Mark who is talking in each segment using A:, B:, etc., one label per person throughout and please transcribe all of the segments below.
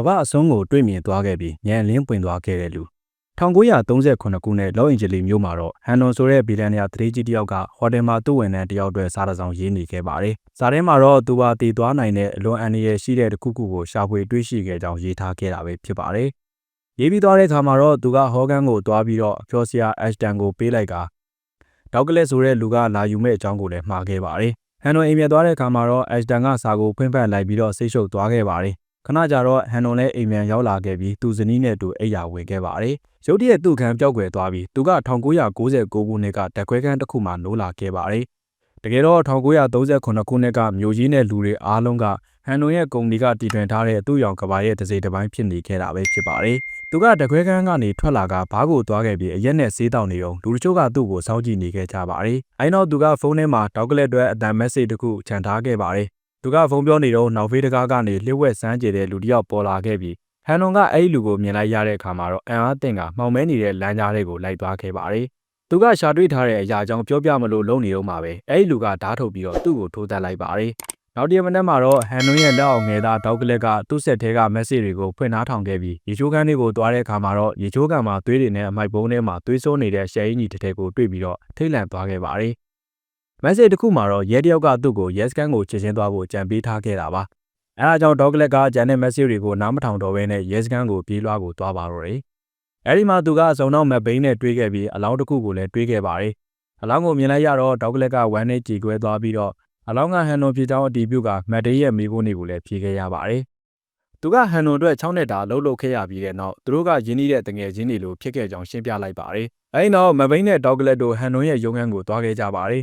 A: ကမ္ဘာအဆုံးကိုတွေ့မြင်သွားခဲ့ပြီးဉာဏ်လင်းပွင့်သွားခဲ့တဲ့လူ1938ခုနှစ်လော့အင်ဂျလီမြို့မှာတော့ဟန်နွန်ဆိုတဲ့ဘီလန်နီယာသတိကြီးတယောက်ကဟိုတယ်မှာသူ့ဝန်ထမ်းတယောက်အတွက်စားတစောင်ရေးနေခဲ့ပါတယ်။စားထဲမှာတော့သူပါတည်သွားနိုင်တဲ့အလွန်အန္တရာယ်ရှိတဲ့တစ်ခုခုကိုရှာဖွေတွေ့ရှိခဲ့ကြောင်းရေးထားခဲ့တာပဲဖြစ်ပါတယ်။ရေးပြီးသွားတဲ့အခါမှာတော့သူကဟောကန်ကိုတွားပြီးတော့အဖျော်စရာအက်ရှတန်ကိုပေးလိုက်ကဒေါက်ကလက်ဆိုတဲ့လူကလာယူမဲ့အကြောင်းကိုလည်းမှားခဲ့ပါတယ်။ဟန်နွန်အိမ်မြတ်သွားတဲ့အခါမှာတော့အက်ရှတန်ကစာကိုဖွင့်ဖတ်လိုက်ပြီးတော့ဆိတ်ရှုပ်သွားခဲ့ပါတယ် ခဏကြာတော့ဟန်နွန်လည်းအိမ်မြန်ရောက်လာခဲ့ပြီးသူဇနီးနဲ့အတူအိပ်ယာဝင်ခဲ့ပါတယ်။ရုတ်တရက်သူ့ခန်းပျောက်ကွယ်သွားပြီးသူက1999ခုနှစ်ကတက်ခွဲခန်းတစ်ခုမှနိုးလာခဲ့ပါတယ်။တကယ်တော့1938ခုနှစ်ကမြို့ကြီးနဲ့လူတွေအားလုံးကဟန်နွန်ရဲ့ကုမ္ပဏီကတည်ထွင်ထားတဲ့သူ့ရောင်ကဘာရဲ့တစ်စိတ်တစ်ပိုင်းဖြစ်နေခဲ့တာပဲဖြစ်ပါတယ်။သူကတခွဲခန်းကနေထွက်လာကဘားကိုသွားခဲ့ပြီးအရက်နဲ့ဆေးတောင်နေအောင်လူတချို့ကသူ့ကိုစောင့်ကြည့်နေခဲ့ကြပါတယ်။အဲနောက်သူကဖုန်းထဲမှာတောက်ကလက်အတွက်အတန်မက်ဆေ့တစ်ခုခြံထားခဲ့ပါတယ် သူကဖုန်းပြောနေတော့နောက်ဖေးတကားကနေလျှို့ဝှက်စမ်းကြည့်တဲ့လူတစ်ယောက်ပေါ်လာခဲ့ပြီးဟန်နွန်ကအဲ့ဒီလူကိုမြင်လိုက်ရတဲ့အခါမှာတော့အန်အားတင်ကမှောင်မဲနေတဲ့လမ်းကြားတွေကိုလိုက်သွားခဲ့ပါတယ်။သူကရှာတွေ့ထားတဲ့အရာကြောင့်ပြောပြမလို့လုံနေတော့မှာပဲအဲ့ဒီလူကဓားထုတ်ပြီးတော့သူ့ကိုထိုးတက်လိုက်ပါတယ်။နောက်တရက်မနေ့မှာတော့ဟန်နွန်ရဲ့လက်အောက်ငယ်သားတောက်ကလက်ကသူ့ဆက်ထဲကမက်ဆေ့တွေကိုဖွင့်နှားထောင်ခဲ့ပြီးရေချိုးခန်းတွေကိုတွားတဲ့အခါမှာတော့ရေချိုးကန်မှာသွေးတွေနဲ့အမိုက်ပုံးထဲမှာသွေးစိုးနေတဲ့ရှယ်အင်းကြီးတစ်ထည်ကိုတွေ့ပြီးတော့ထိတ်လန့်သွားခဲ့ပါတယ်။ မက်ဆေ့တစ်ခုမှာတော့ရဲတယောက်ကသူ့ကိုရဲစခန်းကိုချက်ချင်းသွားဖို့ကြံပေးထားခဲ့တာပါအဲဒါကြောင့်ဒေါက်ကလက်ကဂျန်တဲ့မက်ဆေ့တွေကိုနားမထောင်တော့ဘဲနဲ့ရဲစခန်းကိုပြေးလွှားကိုသွားပါတော့တယ်အဲဒီမှာသူကအစုံနောက်မက်ဘိန်းနဲ့တွေးခဲ့ပြီးအလောင်းတစ်ခုကိုလည်းတွေးခဲ့ပါတယ်အလောင်းကိုမြင်လိုက်ရတော့ဒေါက်ကလက်ကဝမ်းနဲ့ကြည်ကွဲသွားပြီးတော့အလောင်းကဟန်နွန်ဖြေချောင်းအတီးပြုတ်ကမက်ဒေးရဲ့မိဖို့နေကိုလည်းဖြေခဲ့ရပါတယ်သူကဟန်နွန်အတွက်6နှစ်တာလှုပ်လှုပ်ခဲ့ရပြီးတဲ့နောက်သူတို့ကရင်းနှီးတဲ့တငယ်ချင်းတွေလိုဖြစ်ခဲ့ကြောင်းရှင်းပြလိုက်ပါတယ်အဲဒီနောက်မက်ဘိန်းနဲ့ဒေါက်ကလက်တို့ဟန်နွန်ရဲ့ရုံးခန်းကိုသွားခဲ့ကြပါတယ်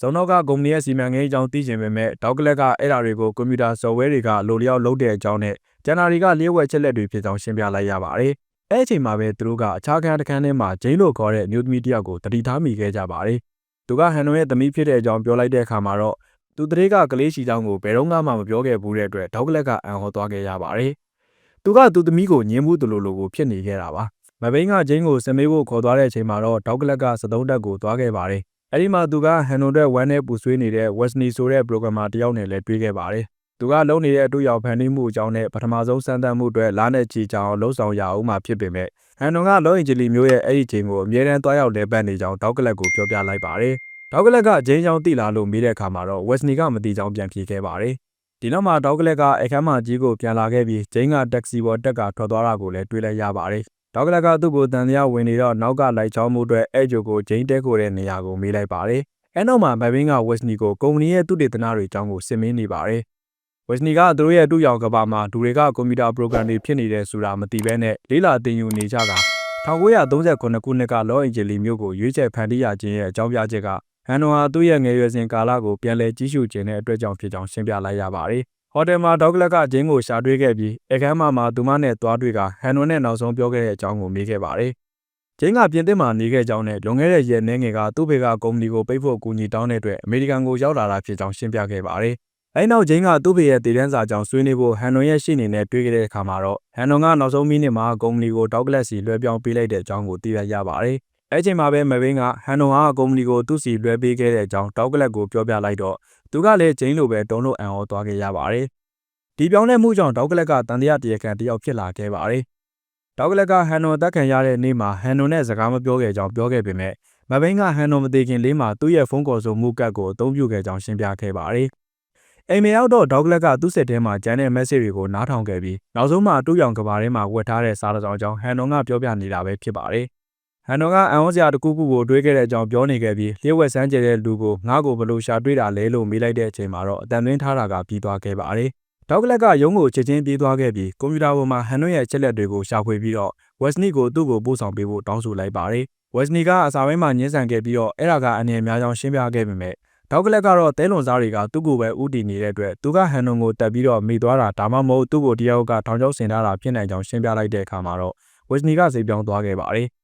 A: ဇုံနောက်ကကုမ္ပဏီရဲ့စီမံကိန်းအကြောင်းသိချင်ပေမဲ့ဒေါက်ကလက်ကအဲ့ဒါတွေကိုကွန်ပျူတာ software တွေကလိုလျောက်လုပ်တဲ့အကြောင်းနဲ့ဂျန်နာရီကလျှို့ဝှက်ချက်လက်တွေဖြစ်ကြောင်းရှင်းပြလိုက်ရပါတယ်။အဲ့အချိန်မှာပဲသူတို့ကအခြားခန်းတစ်ခန်းထဲမှာဂျိန်းလိုခေါ်တဲ့အမျိုးသမီးတစ်ယောက်ကိုတတိထားမိခဲ့ကြပါတယ်။သူကဟန်နွန်ရဲ့သမီးဖြစ်တဲ့အကြောင်းပြောလိုက်တဲ့အခါမှာတော့သူတရေကကလေးရှိကြောင်းကိုဘယ်တော့မှမပြောခဲ့ဘူးတဲ့အတွက်ဒေါက်ကလက်ကအံ့ဟောသွားခဲ့ရပါတယ်။သူကသူသမီးကိုညှင်းမှုတလူလိုကိုဖြစ်နေခဲ့တာပါ။မဘိန်းကဂျိန်းကိုစမေးဖို့ခေါ်သွားတဲ့အချိန်မှာတော့ဒေါက်ကလက်ကစတုံးတက်ကိုသွားခဲ့ပါတယ် အဲ့ဒီမှာသူကဟန်နိုတဲ့ဝမ်းနဲ့ပူဆွေးနေတဲ့ Wesley ဆိုတဲ့ programmer တယောက်နဲ့လည်းတွေ့ခဲ့ပါတယ်။သူကလုံနေတဲ့အတူရောက်ဖန်တီးမှုအကြောင်းနဲ့ပထမဆုံးစမ်းသပ်မှုအတွက်လာနဲ့ချီချောင်းလှုပ်ဆောင်ရအောင်မှဖြစ်ပေမဲ့ဟန်နိုကလောအင်ဂျလီမျိုးရဲ့အဲ့ဒီချိန်ကိုအမြဲတမ်းတွားရောက်လဲပတ်နေကြောင်းဒေါက်ကလက်ကိုပြောပြလိုက်ပါတယ်။ဒေါက်ကလက်ကဂျင်းချောင်းတိလာလို့မေးတဲ့အခါမှာတော့ Wesley ကမတိကြောင်းပြန်ဖြေခဲ့ပါတယ်။ဒီနောက်မှာဒေါက်ကလက်ကအခန်းမကြီးကိုပြန်လာခဲ့ပြီးဂျင်းကတက္ကစီပေါ်တက်ကထွက်သွားတာကိုလည်းတွေ့လိုက်ရပါတယ် ဒေါက်ကလကသူ့ကိုတန်တရားဝင်နေတော့နောက်ကလိုက်ချောင်းမှုအတွက်အဲ့ဂျိုကိုဂျိန်းတဲခိုတဲ့နေရာကိုမေးလိုက်ပါတယ်။အဲနောက်မှာမက်ဘင်းကဝက်စနီကိုကုမ္ပဏီရဲ့သူတေသနတွေအကြောင်းကိုစစ်မင်းနေပါတယ်။ဝက်စနီကသူတို့ရဲ့တူရောင်ကဘာမှာဒူတွေကကွန်ပျူတာပရိုဂရမ်တွေဖြစ်နေတယ်ဆိုတာမသိဘဲနဲ့လေးလာတင်ယူနေကြတာ1939ခုနှစ်ကလော့အင်ဂျလီမျိုးကိုရွေးချယ်ဖန်တီးရခြင်းရဲ့အကြောင်းပြချက်ကဟန်နိုဟာသူ့ရဲ့ငယ်ရွယ်စဉ်ကာလကိုပြန်လည်ကြီးစုခြင်းတဲ့အတွက်ကြောင့်ဖြစ်ကြောင်းရှင်းပြလိုက်ရပါတယ် ဟိုတယ်မှာဒေါက်ကလက်ကဂျင်းကိုရှာတွေ့ခဲ့ပြီးအခန်းမှာမှသူမနဲ့သွားတွေ့ကဟန်နွန်နဲ့နောက်ဆုံးပြောခဲ့တဲ့အကြောင်းကိုမေးခဲ့ပါတယ်။ဂျင်းကပြင်သစ်မှာနေခဲ့ကြောင်းနဲ့လွန်ခဲ့တဲ့ရက်နေငယ်ကသူ့ဖေကကုမ္ပဏီကိုပိတ်ဖို့အကူအညီတောင်းတဲ့အတွက်အမေရိကန်ကိုရောက်လာတာဖြစ်ကြောင်းရှင်းပြခဲ့ပါတယ်။အဲဒီနောက်ဂျင်းကသူ့ဖေရဲ့တည်တန်းစာကြောင့်ဆွေးနွေးဖို့ဟန်နွန်ရဲ့ရှေ့နေနဲ့တွေ့ခဲ့တဲ့အခါမှာတော့ဟန်နွန်ကနောက်ဆုံးမိနစ်မှာကုမ္ပဏီကိုဒေါက်ကလက်စီလွှဲပြောင်းပေးလိုက်တဲ့အကြောင်းကိုသိရရပါတယ်။အဲချိန်မှာပဲမဘင်းကဟန်နွန်ဟာကုမ္ပဏီကိုသူ့စီလွှဲပေးခဲ့တဲ့အကြောင်းဒေါက်ကလက်ကိုပြောပြလိုက်တော့ သူကလည်းဂျင်းလိုပဲတုံးလို့အံ့ဩသွားခဲ့ရပါတယ်။ဒီပြောင်းလဲမှုကြောင့်ဒေါက်ကလက်ကတန်တရားတရားခံတယောက်ဖြစ်လာခဲ့ပါတယ်။ဒေါက်ကလက်ကဟန်နွန်တက်ခံရတဲ့နေ့မှာဟန်နွန်နဲ့စကားမပြောခဲ့ကြောင်းပြောခဲ့ပေမဲ့မဘိန်းကဟန်နွန်မသေးခင်လေးမှာသူ့ရဲ့ဖုန်းကော်ဆိုမှုကတ်ကိုအသုံးပြုခဲ့ကြောင်းရှင်းပြခဲ့ပါတယ်။အိမ်မရောက်တော့ဒေါက်ကလက်ကသူ့စစ်ထဲမှာကျန်တဲ့ message တွေကိုနားထောင်ခဲ့ပြီးနောက်ဆုံးမှတူးရောင်ကဘာထဲမှာဝတ်ထားတဲ့စာတစောင်ကြောင့်ဟန်နွန်ကပြောပြနေတာပဲဖြစ်ပါတယ်။ ဟန်နွန်ကအန်ဟောစရာတကူကူကိုတွေးခဲ့တဲ့အကြောင်းပြောနေခဲ့ပြီးလျှို့ဝှက်စမ်းကြတဲ့လူကိုငါ့ကိုဘလို့ရှာတွေ့တာလဲလို့မေးလိုက်တဲ့အချိန်မှာတော့အတန်သွင်းထားတာကပြီးသွားခဲ့ပါတယ်။ဒေါက်ကလက်ကရုံးကိုချက်ချင်းပြေးသွားခဲ့ပြီးကွန်ပျူတာပေါ်မှာဟန်နွဲ့ရဲ့ချက်လက်တွေကိုရှာဖွေပြီးတော့ဝက်စနီကိုသူ့ကိုပို့ဆောင်ပေးဖို့တောင်းဆိုလိုက်ပါတယ်။ဝက်စနီကအစာပိုင်းမှာညှင်းဆန်ခဲ့ပြီးတော့အဲ့ဒါကအနေအများကြောင့်ရှင်းပြခဲ့ပေမဲ့ဒေါက်ကလက်ကတော့တဲလွန်စားတွေကသူ့ကိုပဲဥတီနေတဲ့အတွက်သူကဟန်နွန်ကိုတက်ပြီးတော့မိသွားတာဒါမှမဟုတ်သူ့ကိုတယောက်ကထောင်ချောက်ဆင်ထားတာဖြစ်နိုင်ကြောင်းရှင်းပြလိုက်တဲ့အခါမှာတော့ဝက်စနီကစိတ်ပြောင်းသွားခဲ့ပါတယ်။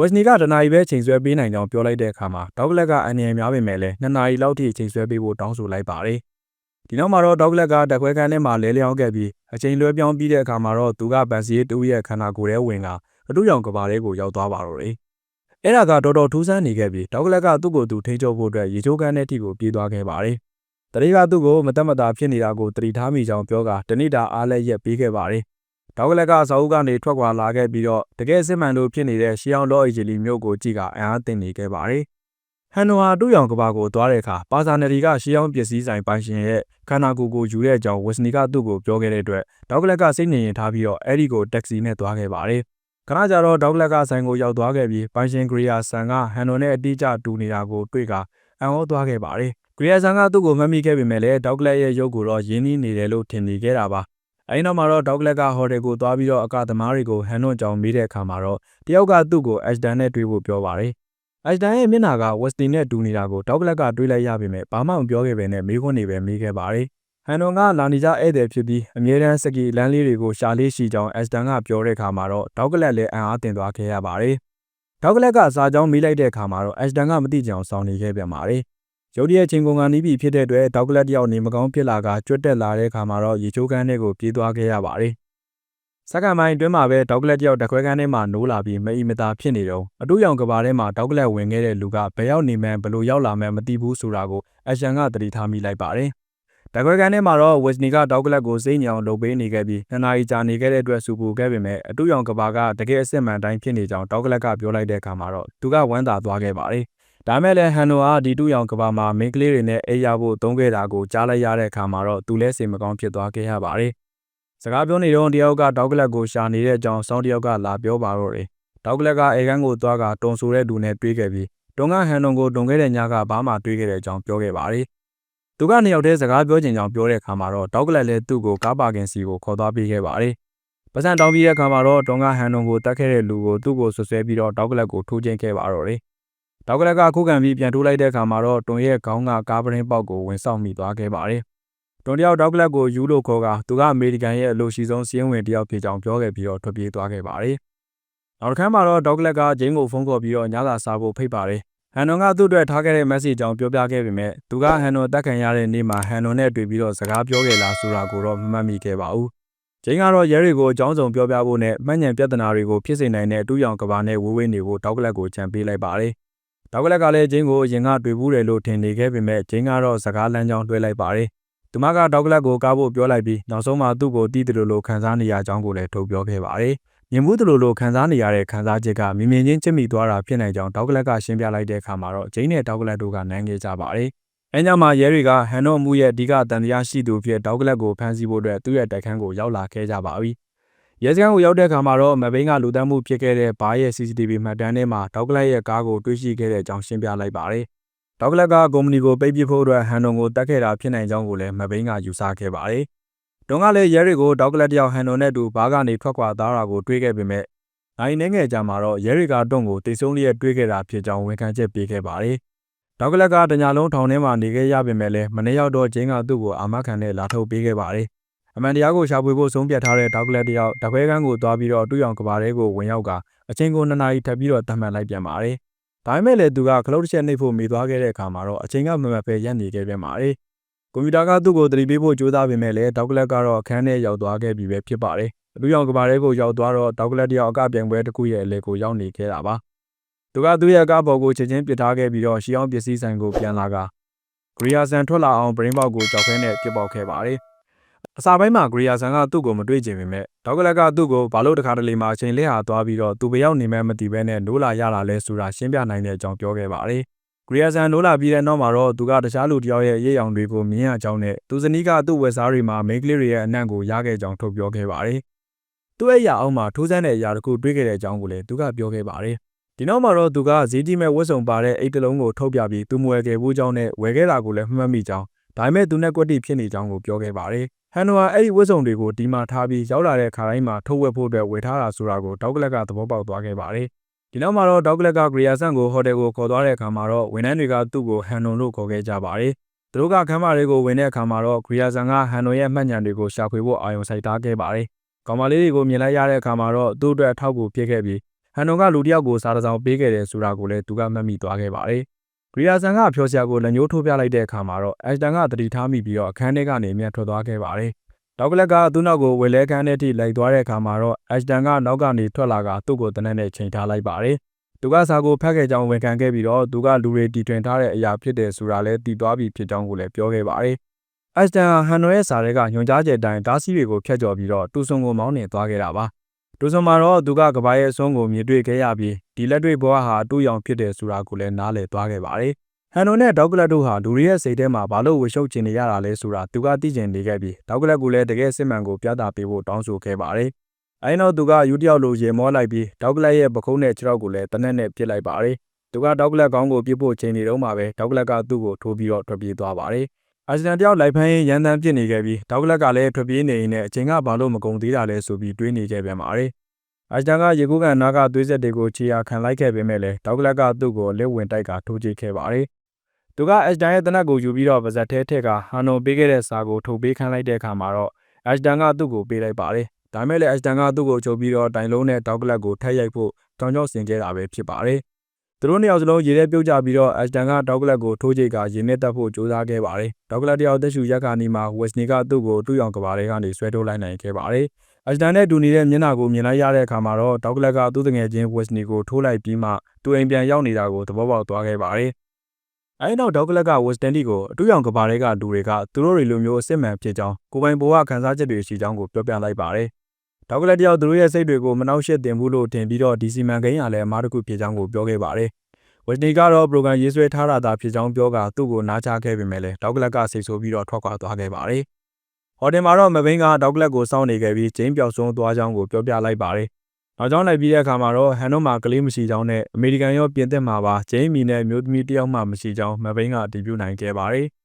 A: ဝက်စနီကတနာရီပဲချိန်ဆွဲပေးနိုင်ကြောင်းပြောလိုက်တဲ့အခါမှာဒေါက်ကလက်ကအအနေအများပေမဲ့လည်းနှစ်နာရီလောက်ထိချိန်ဆွဲပေးဖို့တောင်းဆိုလိုက်ပါတယ်။ဒီနောက်မှာတော့ဒေါက်ကလက်ကတက်ခွဲခန်းထဲမှာလဲလျောင်းခဲ့ပြီးအချိန်လွဲပြောင်းပြီးတဲ့အခါမှာတော့သူကဗန်စီတူရဲ့ခန္ဓာကိုယ်ထဲဝင်ကအတူရောင်ကဘာလေးကိုရောက်သွားပါတော့တယ်။အဲ့ဒါကတော်တော်ထူးဆန်းနေခဲ့ပြီးဒေါက်ကလက်ကသူ့ကိုယ်သူထိန်းချုပ်ဖို့အတွက်ရေချိုးကန်းတဲ့ထိကိုပြေးသွားခဲ့ပါတယ်။တတိကသူ့ကိုမတက်မတာဖြစ်နေတာကိုတတိထားမိကြောင်းပြောကတဏိတာအားလည်းရက်ပေးခဲ့ပါတယ်။ ဒေါက်ကလက်ကစာအုပ်ကနေထွက်ခွာလာခဲ့ပြီးတော့တကယ်စစ်မှန်လို့ဖြစ်နေတဲ့ရှီအောင်လော့အီဂျီလီမြို့ကိုကြည့်ကအံ့အားသင့်နေခဲ့ပါတယ်။ဟန်နိုဟာတူရောင်ကဘာကိုသွားတဲ့အခါပါဇာနယ်တီကရှီအောင်ပစ္စည်းဆိုင်ပိုင်ရှင်ရဲ့ခန္ဓာကိုယ်ကိုယူတဲ့အကြောင်းဝက်စနီကသူ့ကိုပြောခဲ့တဲ့အတွက်ဒေါက်ကလက်ကစိတ်နေရင်ထားပြီးတော့အဲ့ဒီကိုတက္ကစီနဲ့သွားခဲ့ပါတယ်။ခဏကြာတော့ဒေါက်ကလက်ကဆိုင်ကိုရောက်သွားခဲ့ပြီးပိုင်ရှင်ဂရီယာဆန်ကဟန်နိုနဲ့အတိအကျတူနေတာကိုတွေ့ကအံ့ဩသွားခဲ့ပါတယ်။ဂရီယာဆန်ကသူ့ကိုမှတ်မိခဲ့ပေမဲ့လည်းဒေါက်ကလက်ရဲ့ရုပ်ကိုတော့ရင်းနှီးနေတယ်လို့ထင်နေခဲ့တာပါ။ အဲဒီနောက်မှာတော့ဒေါက်ကလက်ကဟိုတယ်ကိုသွားပြီးတော့အကသမားတွေကိုဟန်နွန်ကြောင်မေးတဲ့အခါမှာတော့တယောက်ကသူ့ကိုအက်ရှ်ဒန်နဲ့တွေ့ဖို့ပြောပါတယ်။အက်ရှ်ဒန်ရဲ့မျက်နှာကဝက်စတင်နဲ့တူနေတာကိုဒေါက်ကလက်ကတွေးလိုက်ရပေမဲ့ဘာမှမပြောခဲ့ပဲနဲ့မေးခွန်းတွေပဲမေးခဲ့ပါတယ်။ဟန်နွန်ကလာနေကြဧည့်သည်ဖြစ်ပြီးအမြဲတမ်းစကီလမ်းလေးတွေကိုရှာလေးရှိကြောင်းအက်ရှ်ဒန်ကပြောတဲ့အခါမှာတော့ဒေါက်ကလက်လည်းအံ့အားသင့်သွားခဲ့ရပါတယ်။ဒေါက်ကလက်ကစာကြောင်းမေးလိုက်တဲ့အခါမှာတော့အက်ရှ်ဒန်ကမသိကြအောင်စောင့်နေခဲ့ပြန်ပါတယ်။ ရုတ်တရက်ချင်းကုန်ကန်နီးပြီဖြစ်တဲ့အတွက်ဒေါက်ကလတ်တယောက်နေမကောင်းဖြစ်လာကကျွတ်တက်လာတဲ့အခါမှာတော့ရေချိုးကန်းတွေကိုပြေးသွားခဲ့ရပါတယ်။စက္ကန့်ပိုင်းအတွင်းမှာပဲဒေါက်ကလတ်တယောက်တခွဲကန်းထဲမှာနိုးလာပြီးမအီမတာဖြစ်နေတော့အတူရောင်ကဘာထဲမှာဒေါက်ကလတ်ဝင်ခဲ့တဲ့လူကဘယ်ရောက်နေမှန်းဘယ်လိုရောက်လာမှန်းမသိဘူးဆိုတာကိုအရှန်ကသတိထားမိလိုက်ပါတယ်။တခွဲကန်းထဲမှာတော့ဝက်စနီကဒေါက်ကလတ်ကိုစိတ်ညောင်လုပ်ပေးနေခဲ့ပြီးနှစ်နာရီကြာနေခဲ့တဲ့အတွက်စူပူခဲ့ပေမဲ့အတူရောင်ကဘာကတကယ်အစ်စ်မှန်တိုင်းဖြစ်နေကြောင်းဒေါက်ကလတ်ကပြောလိုက်တဲ့အခါမှာတော့သူကဝမ်းသာသွားခဲ့ပါတယ်။ ဒါမဲ့လည်းဟန်နိုအားဒီတူရောင်ကဘာမှာမင်းကလေးတွေနဲ့အိပ်ရဖို့သုံးခဲ့တာကိုကြားလိုက်ရတဲ့အခါမှာတော့သူလည်းစိတ်မကောင်းဖြစ်သွားခဲ့ရပါတယ်။စကားပြောနေတော့တယောက်ကဒေါက်ကလက်ကိုရှာနေတဲ့အကြောင်းစောင်းတယောက်ကလာပြောပါတော့တယ်။ဒေါက်ကလက်ကအေကန်းကိုသွားကတုံဆိုတဲ့လူနဲ့တွေ့ခဲ့ပြီးတုံကဟန်နိုကိုတုံခဲ့တဲ့ညကဘာမှတွေ့ခဲ့တဲ့အကြောင်းပြောခဲ့ပါတယ်။သူကနှစ်ယောက်တည်းစကားပြောချင်ကြောင်းပြောတဲ့အခါမှာတော့ဒေါက်ကလက်လည်းသူ့ကိုကားပါကင်စီကိုခေါ်သွားပေးခဲ့ပါတယ်။ပစံတောင်းပြီးတဲ့အခါမှာတော့တုံကဟန်နိုကိုတတ်ခဲ့တဲ့လူကိုသူ့ကိုဆွဆွဲပြီးတော့ဒေါက်ကလက်ကိုထိုးကျင်းခဲ့ပါတော့တယ် တောက်ကလက်ကခုခံပြီးပြန်ထိုးလိုက်တဲ့အခါမှာတော့တွန်ရဲ့ခေါင်းကကားပရင်းပေါက်ကိုဝင်ဆောက်မိသွားခဲ့ပါတယ်။တွန်တယောက်တောက်ကလက်ကိုယူလို့ခေါ်ကသူကအမေရိကန်ရဲ့အလို့ရှိဆုံးစီးရင်ဝင်တယောက်ဖြစ်ကြောင်းပြောခဲ့ပြီးတော့ထွက်ပြေးသွားခဲ့ပါတယ်။နောက်တစ်ခါမှာတော့တောက်ကလက်ကဂျင်းကိုဖုန်းခေါ်ပြီးတော့ညစာစားဖို့ဖိတ်ပါတယ်။ဟန်နွန်ကသူ့အတွက်ထားခဲ့တဲ့ message ကြောင့်ပြောပြခဲ့ပေမဲ့သူကဟန်နွန်တက်ခံရတဲ့နေ့မှာဟန်နွန်နဲ့တွေ့ပြီးတော့စကားပြောခဲ့လားဆိုတာကိုတော့မမှတ်မိခဲ့ပါဘူး။ဂျင်းကတော့ရဲတွေကိုအကြောင်းစုံပြောပြဖို့နဲ့မှတ်ဉဏ်ပြဿနာတွေကိုဖြစ်စေနိုင်တဲ့တူးရောင်ကဘာနဲ့ဝေးဝေးနေဖို့တောက်ကလက်ကိုကြံပေးလိုက်ပါတယ်။ တောက်ကလက်ကလည်းဂျင်းကိုအရင်ကတွေ့ဘူးတယ်လို့ထင်နေခဲ့ပေမဲ့ဂျင်းကတော့စကားလမ်းကြောင်းတွဲလိုက်ပါတယ်။သူမကတောက်ကလက်ကိုကားဖို့ပြောလိုက်ပြီးနောက်ဆုံးမှသူ့ကိုတီးတယ်လို့လို့ခံစားနေရကြောင်းကိုလည်းထုတ်ပြောခဲ့ပါတယ်။မြင်မှုတယ်လို့လို့ခံစားနေရတဲ့ခံစားချက်ကမြင်မြင်ချင်းချစ်မိသွားတာဖြစ်နိုင်ကြောင်းတောက်ကလက်ကရှင်းပြလိုက်တဲ့အခါမှာတော့ဂျင်းနဲ့တောက်ကလက်တို့ကနမ်းခဲ့ကြပါတယ်။အဲညမှာရဲတွေကဟန်နိုမှုရဲ့အဓိကတန်တရားရှိသူဖြစ်တောက်ကလက်ကိုဖမ်းဆီးဖို့အတွက်သူ့ရဲ့တိုက်ခန်းကိုရောက်လာခဲ့ကြပါပြီ။ ရဲစခန်းကိုရောက်တဲ့အခါမှာတော့မဘိန်းကလူတန်းမှုဖြစ်ခဲ့တဲ့ဘားရဲ့ CCTV မှတ်တမ်းထဲမှာဒေါက်ကလတ်ရဲ့ကားကိုတွေ့ရှိခဲ့တဲ့အကြောင်းရှင်းပြလိုက်ပါတယ်။ဒေါက်ကလတ်ကကုမ္ပဏီကိုပိတ်ပစ်ဖို့အတွက်ဟန်နုံကိုတတ်ခဲ့တာဖြစ်နိုင်ကြောင်းကိုလည်းမဘိန်းကယူဆခဲ့ပါတယ်။တုန်းကလည်းရဲတွေကိုဒေါက်ကလတ်တယောက်ဟန်နုံနဲ့တူဘားကနေထွက်ခွာသွားတာကိုတွေ့ခဲ့ပေမဲ့နိုင်နေငယ်ကြာမှာတော့ရဲတွေကတွန့်ကိုတိတ်ဆုံးလျက်တွေ့ခဲ့တာဖြစ်ကြောင်းဝန်ခံချက်ပေးခဲ့ပါတယ်။ဒေါက်ကလတ်ကတညာလုံးထောင်ထဲမှာနေခဲ့ရပေမဲ့လည်းမနေ့ရောက်တော့ဂျင်းကသူ့ကိုအာမခံနဲ့လာထုတ်ပေးခဲ့ပါတယ်။ အမှန်တရားကိုရှာဖွေဖို့ဆုံးဖြတ်ထားတဲ့တောက်ကလက်တယောက်တခွဲကန်းကိုသွားပြီးတော့တူရောင်ကဘာတဲကိုဝင်ရောက်ကအချိန်ကို2နာရီထပ်ပြီးတော့တတ်မှတ်လိုက်ပြန်ပါတယ်။ဒါပေမဲ့လည်းသူကခလုတ်တစ်ချက်နှိပ်ဖို့မိသွားခဲ့တဲ့အခါမှာတော့အချိန်ကမမတ်ပဲရပ်နေခဲ့ပြန်ပါတယ်။ကွန်ပျူတာကသူ့ကိုသတိပေးဖို့ကြိုးစားပေမဲ့လည်းတောက်ကလက်ကတော့အခန်းထဲရောက်သွားခဲ့ပြီပဲဖြစ်ပါတယ်။တူရောင်ကဘာတဲကိုရောက်သွားတော့တောက်ကလက်တယောက်အကပြိုင်ပွဲတစ်ခုရဲ့အလဲကိုရောက်နေခဲ့တာပါ။သူကသူ့ရဲ့ကားပေါ်ကိုချက်ချင်းပစ်ထားခဲ့ပြီးတော့ရှီအောင်ပစ္စည်းဆိုင်ကိုပြန်လာကဂရီယာဆန်ထွက်လာအောင်ပရင်းပေါက်ကိုကြောက်ခဲနဲ့ပစ်ပေါက်ခဲ့ပါတယ်။ အစာပိုင်းမှာဂရီယာဆန်ကသူ့ကိုမတွေ့ချင်ပေမဲ့ဒေါက်ကလက်ကသူ့ကိုဘာလို့တခါတလေမှအချိန်လက်ဟာသွားပြီးတော့သူဘယ်ရောက်နေမှမသိဘဲနဲ့နိုးလာရတာလဲဆိုတာရှင်းပြနိုင်တဲ့အကြောင်းပြောခဲ့ပါတယ်။ဂရီယာဆန်နိုးလာပြီးတဲ့နောက်မှာတော့သူကတခြားလူတယောက်ရဲ့ရိပ်အောင်တွေကိုမြင်ရကြောင်းနဲ့သူဇနီးကသူ့ဝက်စားတွေမှာမိန်းကလေးတွေရဲ့အနံ့ကိုရခဲ့ကြောင်းထုတ်ပြောခဲ့ပါတယ်။သူ့ရဲ့ရအောင်မှာထိုးစမ်းတဲ့အရာတခုတွေ့ခဲ့တဲ့အကြောင်းကိုလည်းသူကပြောခဲ့ပါတယ်။ဒီနောက်မှာတော့သူကဈေးကြီးမဲ့ဝတ်စုံပါတဲ့အိတ်တလုံးကိုထုတ်ပြပြီးသူမဝယ်ခဲ့ဘူးကြောင်းနဲ့ဝယ်ခဲ့တာကိုလည်းမှတ်မိကြောင်းဒါပေမဲ့သူနဲ့ကွက်တိဖြစ်နေကြောင်းကိုပြောခဲ့ပါတယ် ဟန်နိုဟာအဲ့ဒီဝတ်စုံတွေကိုဒီမှာထားပြီးရောက်လာတဲ့ခါတိုင်းမှာထုတ်ဝက်ဖို့အတွက်ဝယ်ထားတာဆိုတာကိုဒေါက်ကလက်ကသဘောပေါက်သွားခဲ့ပါတယ်။ဒီနောက်မှာတော့ဒေါက်ကလက်ကဂရီယာဆန်ကိုဟိုတယ်ကိုခေါ်သွားတဲ့အခါမှာတော့ဝန်ထမ်းတွေကသူ့ကိုဟန်နိုလို့ခေါ်ခဲ့ကြပါတယ်။သူတို့ကခမ်းမတွေကိုဝင်တဲ့အခါမှာတော့ဂရီယာဆန်ကဟန်နိုရဲ့မှတ်ဉာဏ်တွေကိုရှာဖွေဖို့အာရုံစိုက်ထားခဲ့ပါတယ်။ကောင်မလေးတွေကိုမြင်လိုက်ရတဲ့အခါမှာတော့သူ့အတွက်အထောက်အကူဖြစ်ခဲ့ပြီးဟန်နိုကလူတစ်ယောက်ကိုစားတစောင်းပေးခဲ့တယ်ဆိုတာကိုလည်းသူကမှတ်မိသွားခဲ့ပါတယ်။ဂ ရီယာဆန်ကဖျော်စရာကိုလက်ညှိုးထိုးပြလိုက်တဲ့အခါမှာတော့အက်စတန်ကတတိထားမိပြီးတော့အခန်းထဲကနေအမျက်ထွက်သွားခဲ့ပါတယ်။ဒေါက်ကလက်ကသူ့နောက်ကိုဝယ်လဲခန်းထဲထိလိုက်သွားတဲ့အခါမှာတော့အက်စတန်ကနောက်ကနေထွက်လာကသူ့ကိုတနက်နဲ့ချိန်ထားလိုက်ပါတယ်။သူကစာကိုဖတ်ခဲ့ကြောင်းဝန်ခံခဲ့ပြီးတော့သူကလူတွေတီထွင်ထားတဲ့အရာဖြစ်တယ်ဆိုတာလည်းသိသွားပြီဖြစ်ကြောင်းကိုလည်းပြောခဲ့ပါတယ်။အိုက်စတန်ဟာဟန်နိုရဲ့စာရဲကညွှန်ကြားချက်အတိုင်းတားဆီးတွေကိုဖျက်ကျော်ပြီးတော့တူဆွန်ကိုမောင်းနှင်သွားခဲ့တာပါ တူဆွန်မှာတော့သူကကဘာရဲ့အစွန်းကိုမြင်တွေ့ခဲ့ရပြီးဒီလက်တွေ့ဘဝဟာအတူရောင်ဖြစ်တယ်ဆိုတာကိုလည်းနားလည်သွားခဲ့ပါတယ်ဟန်နိုနဲ့ဒေါက်ကလတ်တို့ဟာလူတွေရဲ့စိတ်ထဲမှာဘာလို့ဝှရှုပ်ချင်နေရတာလဲဆိုတာသူကသိကျင်နေခဲ့ပြီးဒေါက်ကလတ်ကလည်းတကယ်စစ်မှန်ကိုပြသပေးဖို့တောင်းဆိုခဲ့ပါတယ်အဲနောက်သူကယူတယောက်လိုရေမောလိုက်ပြီးဒေါက်ကလတ်ရဲ့ပခုံးနဲ့ခြေထောက်ကိုလည်းတနက်နဲ့ပစ်လိုက်ပါတယ်သူကဒေါက်ကလတ်ကောင်းကိုပြစ်ဖို့ချိန်နေတော့မှပဲဒေါက်ကလတ်ကသူ့ကိုထိုးပြီးတော့ထွက်ပြေးသွားပါတယ် အာဂျင်တန်တယောက်လိုက်ဖမ်းရင်ရန်တမ်းပြစ်နေခဲ့ပြီးဒေါက်ကလတ်ကလည်းထွက်ပြေးနေရင်လည်းအချိန်ကဘာလို့မကုန်သေးတာလဲဆိုပြီးတွေးနေကြပြန်ပါတယ်အာဂျင်တန်ကရေကူးကန်နာကသွေးဆက်တွေကိုခြေရာခံလိုက်ခဲ့ပေမဲ့လည်းဒေါက်ကလတ်ကသူ့ကိုလက်ဝင်တိုက်ကထိုးကြည့်ခဲ့ပါတယ်သူကအက်ဂျန်ရဲ့တနက်ကိုယူပြီးတော့ပါဇက်ထဲထက်ကဟန်နိုပေးခဲ့တဲ့စာကိုထုတ်ပေးခိုင်းလိုက်တဲ့အခါမှာတော့အက်ဂျန်ကသူ့ကိုပေးလိုက်ပါတယ်ဒါမဲ့လည်းအက်ဂျန်ကသူ့ကိုချုပ်ပြီးတော့တိုင်လုံးနဲ့ဒေါက်ကလတ်ကိုထက်ရိုက်ဖို့တောင်းကြောက်ဆင်ခဲ့တာပဲဖြစ်ပါတယ် သူတို့နှစ်ယောက်စလုံးရေထဲပြုတ်ကျပြီးတော့အက်ဂျန်ကဒေါက်ကလတ်ကိုထိုးချိတ်ကရေနဲ့တက်ဖို့ကြိုးစားခဲ့ပါတယ်ဒေါက်ကလတ်တယောက်တက်ရှူရက်ခါနီမှာဝက်စနီကသူ့ကိုတူးရောင်ကဘာတွေကနေဆွဲထုတ်လိုက်နိုင်ခဲ့ပါတယ်အက်ဂျန်နဲ့တူနေတဲ့မျက်နှာကိုမြင်လိုက်ရတဲ့အခါမှာတော့ဒေါက်ကလတ်ကသူ့တငယ်ချင်းဝက်စနီကိုထိုးလိုက်ပြီးမှသူအိမ်ပြန်ရောက်နေတာကိုသဘောပေါက်သွားခဲ့ပါတယ်အဲဒီနောက်ဒေါက်ကလတ်ကဝက်စတန်တီကိုအတူရောင်ကဘာတွေကလူတွေကသူတို့တွေလိုမျိုးအစ်စ်မှန်ဖြစ်ကြောင်းကိုပိုင်ဘိုးကခန်းစားချက်တွေရှိကြောင်းကိုပြောပြလိုက်ပါတယ် ဒေါက်ကလတ်တယောက်သူတို့ရဲ့စိတ်တွေကိုမနှောက်ယှက်တင်ဘူးလို့ထင်ပြီးတော့ဒီစီမံကိန်းရလည်းအမားတစ်ခုဖြစ်ကြောင်းကိုပြောခဲ့ပါတယ်ဝက်စနီကတော့ပရိုဂရမ်ရေးဆွဲထားတာသာဖြစ်ကြောင်းပြောကသူ့ကိုနားချခဲ့ပေမဲ့လည်းဒေါက်ကလတ်ကစိတ်ဆိုးပြီးတော့ထွက်ခွာသွားခဲ့ပါတယ်ဟော်တင်မှာတော့မဘိန်းကဒေါက်ကလတ်ကိုစောင့်နေခဲ့ပြီးဂျိမ်းပျောက်ဆုံးသွားကြောင်းကိုပြောပြလိုက်ပါတယ်နောက်ကြောင်းလိုက်ပြီးတဲ့အခါမှာတော့ဟန်တို့မှာကလေးမရှိကြောင်းနဲ့အမေရိကန်ရောပြင်သစ်မှာပါဂျိမ်းမီနဲ့မျိုးသမီးတယောက်မှမရှိကြောင်းမဘိန်းကအတည်ပြုနိုင်ခဲ့ပါတယ်။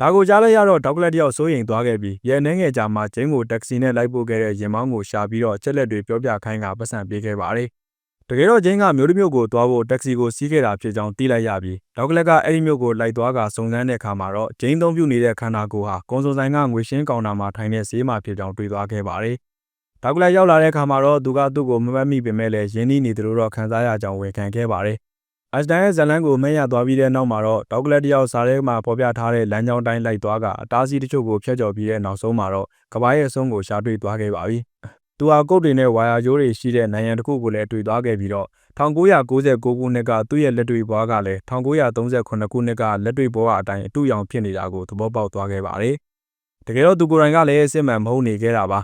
A: ဒါကိုကြားလိုက်ရတော့ဒေါက်ကလတ်တယောက်စိုးရိမ်သွားခဲ့ပြီးရဲနှဲငယ်ကြာမှဂျိမ်းကိုတက္ကစီနဲ့လိုက်ပို့ခဲ့တဲ့ရင်မောင်းကိုရှာပြီးတော့ချက်လက်တွေပြောပြခိုင်းကပတ်စံပေးခဲ့ပါတယ်။တကယ်တော့ဂျိမ်းကမျိုးတစ်မျိုးကိုသွားဖို့တက္ကစီကိုစီးခဲ့တာဖြစ်ကြောင်းသိလိုက်ရပြီးဒေါက်ကလတ်ကအဲ့ဒီမျိုးကိုလိုက်သွားကစုံစမ်းတဲ့အခါမှာတော့ဂျိမ်းသုံးပြုနေတဲ့ခန္ဓာကိုယ်ဟာကွန်ဆိုဆိုင်ကငွေရှင်းကောင်တာမှာထိုင်တဲ့ဈေးမှာဖြစ်ကြောင်းတွေ့သွားခဲ့ပါတယ်။ဒေါက်ကလရောက်လာတဲ့အခါမှာတော့သူကသူ့ကိုမမှတ်မိပေမဲ့လည်းရင်းနှီးနေသလိုတော့ခံစားရကြောင်းဝန်ခံခဲ့ပါတယ်။ အက်စတန်ရဲ့ဇလန်ကိုမဲရသွားပြီးတဲ့နောက်မှာတော့ဒေါက်ကလတယောက်စားထဲမှာပေါ်ပြထားတဲ့လမ်းကြောင်းတိုင်းလိုက်သွားကအတားစီးတချို့ကိုဖျက်ကျော်ပြီးတဲ့နောက်ဆုံးမှာတော့ကဘာရဲ့အဆုံးကိုရှာတွေ့သွားခဲ့ပါပြီ။သူဟာကုတ်တွေနဲ့ဝါယာကြိုးတွေရှိတဲ့နိုင်ရန်တစ်ခုကိုလည်းတွေ့သွားခဲ့ပြီးတော့1996ခုနှစ်ကသူ့ရဲ့လက်တွေ့ဘွားကလည်း1938ခုနှစ်ကလက်တွေ့ဘွားအတိုင်းအတူရောင်ဖြစ်နေတာကိုသဘောပေါက်သွားခဲ့ပါတယ်။တကယ်တော့သူကိုယ်တိုင်ကလည်းစစ်မှန်မဟုတ်နေခဲ့တာပါ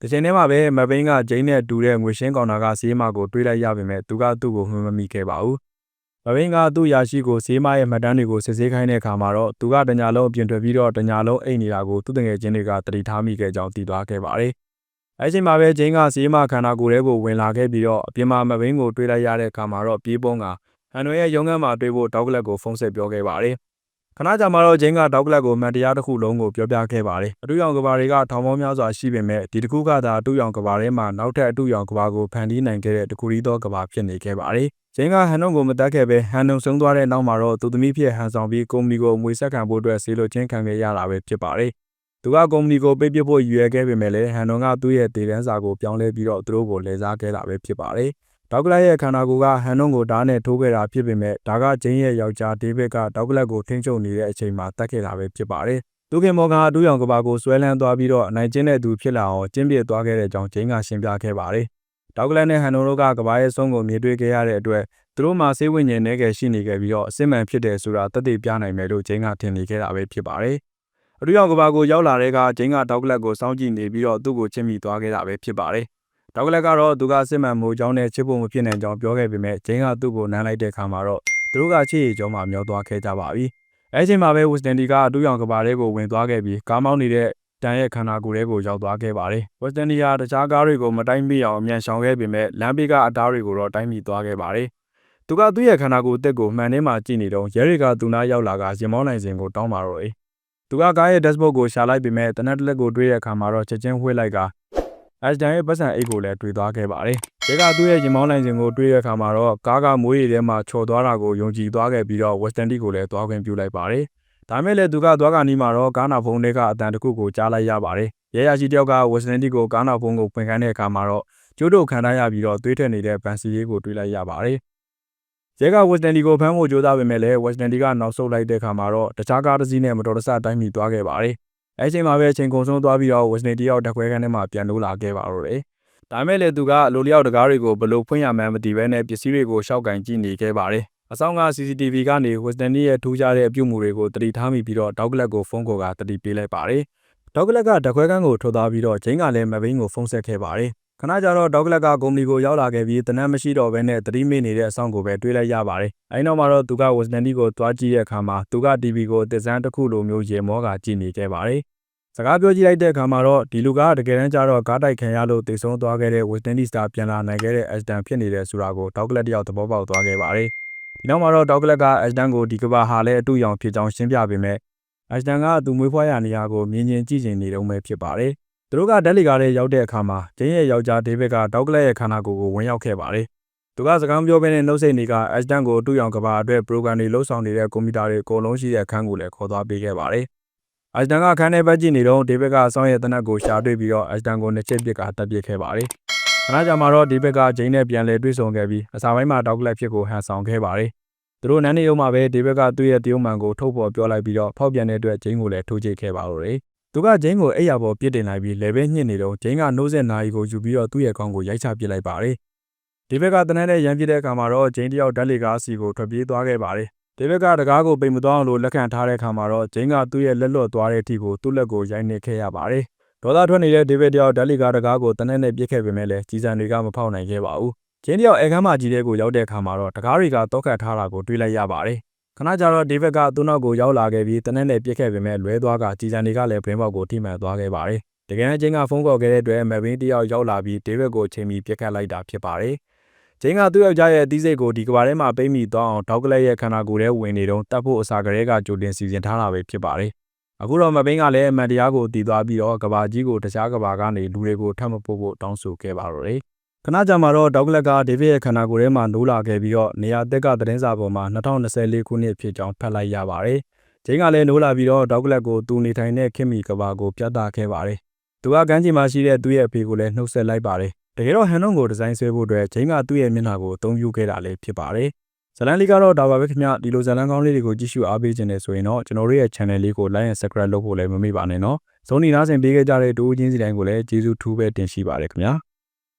A: တစ်ချိန်တည်းမှာပဲမဘိန်းကဂျိန်းနဲ့တူတဲ့ငွေရှင်းကောင်တာကဈေးမကိုတွေးလိုက်ရပေမဲ့သူကသူ့ကိုမှမမိခဲ့ပါဘူး။ မဘိန်းကသူ့ယာရှိကိုဈေးမရဲ့မှတ်တမ်းတွေကိုစစ်ဆေးခိုင်းတဲ့အခါမှာတော့သူကတညာလုံးအပြင်ထွက်ပြီးတော့တညာလုံးအိတ်နေတာကိုသူ့တငယ်ချင်းတွေကတတိထားမိခဲ့ကြောင်းသိသွားခဲ့ပါတယ်။အဲချိန်မှာပဲဂျိန်းကဈေးမခန္ဓာကိုယ်ထဲကိုဝင်လာခဲ့ပြီးတော့အပြင်မှာမဘိန်းကိုတွေးလိုက်ရတဲ့အခါမှာတော့ပြေးပုံးကဟန်နွေရဲ့ရုံးခန်းမှာတွေ့ဖို့ဒေါက်ကလတ်ကိုဖုန်းဆက်ပြောခဲ့ပါတယ်။ ခဏကြာမှတော့ဂျင်းကဒေါက်ကလတ်ကိုမှန်တရားတစ်ခုလုံးကိုပြောပြခဲ့ပါတယ်အတူရောင်ကဘာတွေကထောင်ပေါင်းများစွာရှိပေမဲ့ဒီတစ်ခုကသာအတူရောင်ကဘာထဲမှာနောက်ထပ်အတူရောင်ကဘာကိုဖန်တီးနိုင်ခဲ့တဲ့တခုရီသောကဘာဖြစ်နေခဲ့ပါတယ်ဂျင်းကဟန်နုံကိုမတက်ခဲ့ပဲဟန်နုံဆုံးသွားတဲ့နောက်မှာတော့သူသမီးဖြစ်ဟန်ဆောင်ပြီးကုမ္ပဏီကိုမွေဆက်ခံဖို့အတွက်ဆေးလိုချင်းခံခဲ့ရတာပဲဖြစ်ပါတယ်သူကကုမ္ပဏီကိုပိတ်ပစ်ဖို့ရည်ရွယ်ခဲ့ပေမဲ့လည်းဟန်နုံကသူ့ရဲ့တည်တန်းစာကိုပြောင်းလဲပြီးတော့သူတို့ကိုလဲစားခဲ့တာပဲဖြစ်ပါတယ် ဒေါက်ကလတ်ရဲ့ခန္ဓာကိုယ်ကဟန်နုံကိုဓာတ်နဲ့ထိုးခဲ့တာဖြစ်ပေမဲ့ဒါကဂျင်းရဲ့ယောက်ျားဒေးဗစ်ကဒေါက်ကလတ်ကိုထိန်းချုပ်နေတဲ့အချိန်မှာတတ်ခဲ့တာပဲဖြစ်ပါတယ်။သူခင်မော်ကအတူရောင်ကဘာကိုဆွဲလန်းသွားပြီးတော့အနိုင်ကျင့်တဲ့သူဖြစ်လာအောင်ကျင်းပြသွားခဲ့တဲ့အကြောင်းဂျင်းကရှင်းပြခဲ့ပါတယ်။ဒေါက်ကလတ်နဲ့ဟန်နုံတို့ကကဘာရဲ့ဆုံးကိုမြင်တွေ့ခဲ့ရတဲ့အတွက်သူတို့မှာစိတ်ဝိညာဉ်နဲ့ကရှိနေခဲ့ပြီးတော့အစစ်မှန်ဖြစ်တယ်ဆိုတာတသက်ပြနိုင်မယ်လို့ဂျင်းကထင်နေခဲ့တာပဲဖြစ်ပါတယ်။အတူရောင်ကဘာကိုရောက်လာတဲ့ကဂျင်းကဒေါက်ကလတ်ကိုစောင့်ကြည့်နေပြီးတော့သူ့ကိုချစ်မိသွားခဲ့တာပဲဖြစ်ပါတယ်။ ဒေါက်ကလက်ကတော့သူကစစ်မှန်မှုကြောင်းနဲ့ချစ်ဖို့မဖြစ်နိုင်ကြောင်းပြောခဲ့ပေမဲ့ဂျင်းကသူ့ကိုနမ်းလိုက်တဲ့အခါမှာတော့သူတို့ကချစ်ရည်ကြောင်းမှာမျောသွားခဲ့ကြပါပြီ။အဲချိန်မှာပဲဝစ်တန်ဒီကအတူရောင်ကဘာလေးကိုဝင်သွားခဲ့ပြီးကားမောင်းနေတဲ့တန်ရဲ့ခန္ဓာကိုယ်လေးကိုရောက်သွားခဲ့ပါတယ်။ဝက်စတန်ဒီယာတခြားကားတွေကိုမတိုင်းမိအောင်အမြန်ရှောင်ခဲ့ပေမဲ့လမ်းဘေးကအတားတွေကိုတော့တိုင်းမိသွားခဲ့ပါတယ်။သူကသူ့ရဲ့ခန္ဓာကိုယ်အသက်ကိုမှန်ထဲမှာကြည့်နေတော့ရဲတွေကသူနာရောက်လာကရင်မောင်းနိုင်စဉ်ကိုတောင်းပါတော့တယ်။သူကကားရဲ့ dashboard ကိုရှာလိုက်ပေမဲ့တနက်တလက်ကိုတွေးတဲ့အခါမှာတော့ချက်ချင်းဝှေ့လိုက်က အက်စတန်ရဲ့ပတ်စံအိတ်ကိုလည်းတွေ့သွားခဲ့ပါတယ်။ရဲကသူ့ရဲ့ရင်မောင်းလိုင်စင်ကိုတွေ့တဲ့အခါမှာတော့ကားကမွေးရည်ထဲမှာချော်သွားတာကိုယုံကြည်သွားခဲ့ပြီးတော့ Western Tea ကိုလည်းသွားခွင့်ပြုလိုက်ပါတယ်။ဒါမဲ့လည်းသူကသွားကနီးမှာတော့ကားနာဖုန်းတွေကအတန်တစ်ခုကိုကြားလိုက်ရပါတယ်။ရဲရရှိတယောက်က Western Tea ကိုကားနာဖုန်းကိုဖွင့်ခိုင်းတဲ့အခါမှာတော့ကျိုးတို့ခံထားရပြီးတော့သွေးထွက်နေတဲ့ဗန်စီရေးကိုတွေ့လိုက်ရပါတယ်။ရဲက Western Tea ကိုဖမ်းဖို့ကြိုးစားပေမဲ့လည်း Western Tea ကနောက်ဆုတ်လိုက်တဲ့အခါမှာတော့တခြားကားတစ်စီးနဲ့မတော်တဆတိုင်းမိသွားခဲ့ပါတယ်။ အဲချိန်မှာပဲချိန်ကုန်ဆုံးသွားပြီးတော့ Western Tea ရောက်တက်ခွဲခန်းထဲမှာပြန်လို့လာခဲ့ပါတော့တယ်။ဒါမဲ့လည်းသူကအလိုလျောက်တကားတွေကိုဘလို့ဖွင့်ရမှန်းမသိဘဲနဲ့ပစ္စည်းတွေကိုရှောက်ကင်ကြည့်နေခဲ့ပါတယ်အဆောင်က CCTV ကနေ Western ရဲ့ထူးခြားတဲ့အပြုအမူတွေကိုတတိထားမိပြီးတော့ဒေါက်ကလပ်ကိုဖုန်းကော်ကတတိပေးလိုက်ပါတယ်။ဒေါက်ကလပ်ကဓခွဲကန်းကိုထွက်သွားပြီးတော့ဂျိန်းကလည်းမဘိန်းကိုဖုန်းဆက်ခဲ့ပါတယ်။ ခဏကြာတော့ဒေါက်ကလပ်ကကုမ္ပဏီကိုရောက်လာခဲ့ပြီးတနက်မရှိတော့ဘဲနဲ့တတိမိနေတဲ့အဆောင်ကိုပဲတွေးလိုက်ရပါတယ်။အဲဒီနောက်မှာတော့သူက Western ကိုသွားကြည့်တဲ့အခါမှာသူက TV ကိုတစ်စမ်းတစ်ခုလိုမျိုးရေမောကကြည့်နေခဲ့ပါတယ်။စကားပြောကြည့်လိုက်တဲ့အခါမှာတော့ဒီလူကတကယ်တမ်းကျတော့ကားတိုက်ခံရလို့တိတ်ဆုံးသွားခဲ့တဲ့ Western Star ပြန်လာနိုင်ခဲ့တဲ့ Aston ဖြစ်နေတဲ့ဆိုတာကိုဒေါက်ကလပ်တယောက်သဘောပေါက်သွားခဲ့ပါတယ်။ဒီနောက်မှာတော့ဒေါက်ကလပ်က Aston ကိုဒီကဘာဟာလည်းအတူရောင်ဖြစ်ကြောင်းရှင်းပြပေးမယ်။ Aston ကသူမွေးဖွားရာနေရာကိုမြင်မြင်ကြည့်ချင်နေတုံးပဲဖြစ်ပါတယ်။ သူတို့ကဓာတ်လီကားလေးရောက်တဲ့အခါမှာဂျင်းရဲ့ယောက်ျားဒေးဗစ်ကဒေါက်ကလပ်ရဲ့ခန္ဓာကိုယ်ကိုဝင်ရောက်ခဲ့ပါတယ်။သူကစကားမပြောဘဲနဲ့နှုတ်ဆက်နေက Aston ကိုအတူရောင်ကဘာအတွက် program တွေလှုပ်ဆောင်နေတဲ့ကွန်ပျူတာတွေအကုန်လုံးရှိတဲ့အခန်းကိုလည်းခေါ်သွားပေးခဲ့ပါတယ်။ Aston ကခန်းထဲဘက်ကြည့်နေတော့ဒေးဗစ်ကအဆောင်ရဲ့တနက်ကိုရှာတွေ့ပြီးတော့ Aston ကိုနှစ်ချက်ပစ်ကတပ်ပစ်ခဲ့ပါတယ်။ခဏကြာမှတော့ဒေးဗစ်ကဂျင်းနဲ့ပြန်လဲတွေ့ဆုံခဲ့ပြီးအစာပိုင်းမှာဒေါက်ကလပ်ဖြစ်ကိုဟန်ဆောင်ခဲ့ပါတယ်။သူတို့နန်းနေရုံမှာပဲဒေးဗစ်ကသူ့ရဲ့တရုံမှန်ကိုထုတ်ဖော်ပြောလိုက်ပြီးတော့ဖောက်ပြန်တဲ့အတွက်ဂျင်းကိုလည်းထိုးချိတ်ခဲ့ပါလို့တယ်။ သူကဂျင်းကိုအိယာပေါ်ပြစ်တင်လိုက်ပြီးလေဘဲညှစ်နေတော့ဂျင်းကနှိုးဆက်နာရီကိုယူပြီးတော့သူ့ရဲ့ကောင်းကိုရိုက်ချပစ်လိုက်ပါတယ်။ဒေးဗစ်ကတနက်နဲ့ရန်ပြစ်တဲ့အခါမှာတော့ဂျင်းတယောက်ဓာတ်လေကားစီကိုထွက်ပြေးသွားခဲ့ပါတယ်။ဒေးဗစ်ကတကားကိုပိတ်မသွားအောင်လို့လက်ခံထားတဲ့အခါမှာတော့ဂျင်းကသူ့ရဲ့လက်လွတ်သွားတဲ့အထိကိုသူ့လက်ကိုရိုက်နှက်ခဲ့ရပါတယ်။ဒေါသထွက်နေတဲ့ဒေးဗစ်တယောက်ဓာတ်လေကားတကားကိုတနက်နဲ့ပြစ်ခဲ့ပေမဲ့လည်းကြီးစံတွေကမဖောက်နိုင်ခဲ့ပါဘူး။ဂျင်းတယောက်အဲခန်းမကြီးတဲ့ကိုရောက်တဲ့အခါမှာတော့တကားတွေကတောက်ခတ်ထားတာကိုတွေးလိုက်ရပါတယ်။ ခဏကြာတော့ဒေးဗစ်ကသူ့နောက်ကိုရောက်လာခဲ့ပြီးတနက်နဲ့ပြစ်ခဲ့ပေမဲ့လွဲသွားကကြီးစံတွေကလည်းဘရင်းဘောက်ကိုထိမှန်သွားခဲ့ပါတယ်။တကယ်တမ်းဂျင်းကဖုန်းကော်ခဲ့တဲ့အတွက်မက်ဘင်းတယောက်ရောက်လာပြီးဒေးဗစ်ကိုချိန်ပြီးပြစ်ခတ်လိုက်တာဖြစ်ပါတယ်။ဂျင်းကသူ့ယောက်ျားရဲ့အသီးစိတ်ကိုဒီကဘာထဲမှာပိတ်မိသွားအောင်ဒေါက်ကလက်ရဲ့ခန္ဓာကိုယ်ထဲဝင်နေတော့တတ်ဖို့အစာကလေးကကြိုတင်စီစဉ်ထားတာပဲဖြစ်ပါတယ်။အခုတော့မဘင်းကလည်းအမှန်တရားကိုတည်သွားပြီးတော့ကဘာကြီးကိုတခြားကဘာကနေလူတွေကိုထပ်မပို့ဖို့တောင်းဆိုခဲ့ပါတော့တယ်။ ခဏကြာမှတော့ဒေါက်ကလက်ကဒေးဗစ်ရဲ့ခန္ဓာကိုယ်ထဲမှာနိုးလာခဲ့ပြီးတော့နေရာတက်ကသတင်းစာပေါ်မှာ2024ခုနှစ်ဖြစ်ကြောင်းဖတ်လိုက်ရပါတယ်။ဂျင်းကလည်းနိုးလာပြီးတော့ဒေါက်ကလက်ကိုသူနေထိုင်တဲ့ခင်မီကဘာကိုပြသခဲ့ပါတယ်။သူကကမ်းခြေမှာရှိတဲ့သူ့ရဲ့အဖေကိုလည်းနှုတ်ဆက်လိုက်ပါတယ်။တကယ်တော့ဟန်နုံကိုဒီဇိုင်းဆွဲဖို့အတွက်ဂျင်းကသူ့ရဲ့မျက်နှာကိုအသုံးပြုခဲ့တာလည်းဖြစ်ပါတယ်။ဇလန်လေးကတော့ဒါပါပဲခင်ဗျဒီလိုဇလန်ကောင်းလေးတွေကိုကြည့်ရှုအားပေးခြင်းနဲ့ဆိုရင်တော့ကျွန်တော်တို့ရဲ့ channel လေးကို like and subscribe လုပ်ဖို့လည်းမမေ့ပါနဲ့နော်။ဇုံနီနားဆင်ပေးခဲ့ကြတဲ့တူဦးချင်းစီတိုင်းကိုလည်းကျေးဇူးထူးပဲတင်ရှိပါတယ်ခင်ဗျာ။